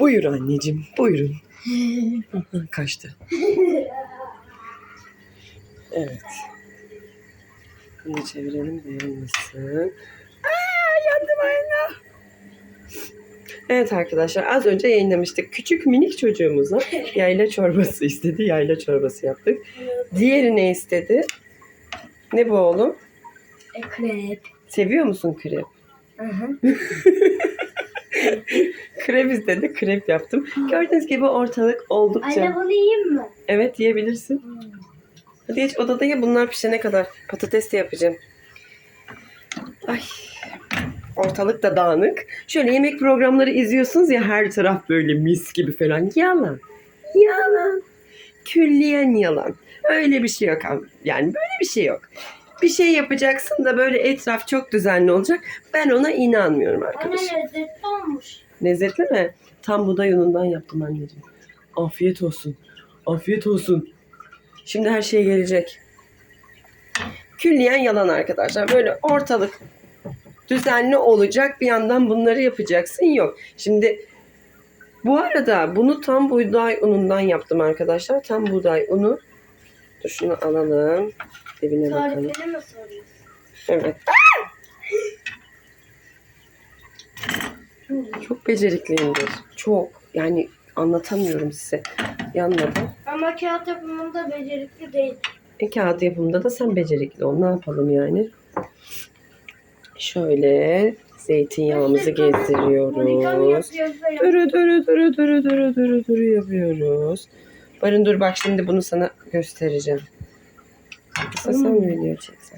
Buyur anneciğim, buyurun. Kaçtı. Evet. Bunu çevirelim de yanmasın. Aa, yandım ayna. Evet arkadaşlar az önce yayınlamıştık. Küçük minik çocuğumuza yayla çorbası istedi. Yayla çorbası yaptık. Diğeri ne istedi? Ne bu oğlum? E, krep. Seviyor musun krep? Hı hı. Krep istedi. Krep yaptım. Gördüğünüz gibi ortalık oldukça. Anne bunu yiyeyim mi? Evet yiyebilirsin. Hadi geç odada ye bunlar pişene kadar. Patates de yapacağım. Ay. Ortalık da dağınık. Şöyle yemek programları izliyorsunuz ya her taraf böyle mis gibi falan. Yalan. Yalan. Külliyen yalan. Öyle bir şey yok. Yani böyle bir şey yok. Bir şey yapacaksın da böyle etraf çok düzenli olacak. Ben ona inanmıyorum Anne arkadaşlar. lezzetli olmuş. Lezzetli mi? Tam buğday unundan yaptım anneciğim. Afiyet olsun. Afiyet olsun. Şimdi her şey gelecek. Külliyen yalan arkadaşlar. Böyle ortalık düzenli olacak. Bir yandan bunları yapacaksın. Yok. Şimdi bu arada bunu tam buğday unundan yaptım arkadaşlar. Tam buğday unu. Dur şunu alalım. Dibine bakalım. Tarifini mi soruyorsun? Evet. Çok becerikliyimdir. Çok. Yani anlatamıyorum size. Yanmadı. Ama kağıt yapımında becerikli değil. E, kağıt yapımında da sen becerikli ol. Ne yapalım yani? Şöyle zeytinyağımızı gezdiriyoruz. Dürü dürü dürü dürü dürü dürü dürü yapıyoruz. Barın dur bak şimdi bunu sana göstereceğim. Kısa sen video çeksen.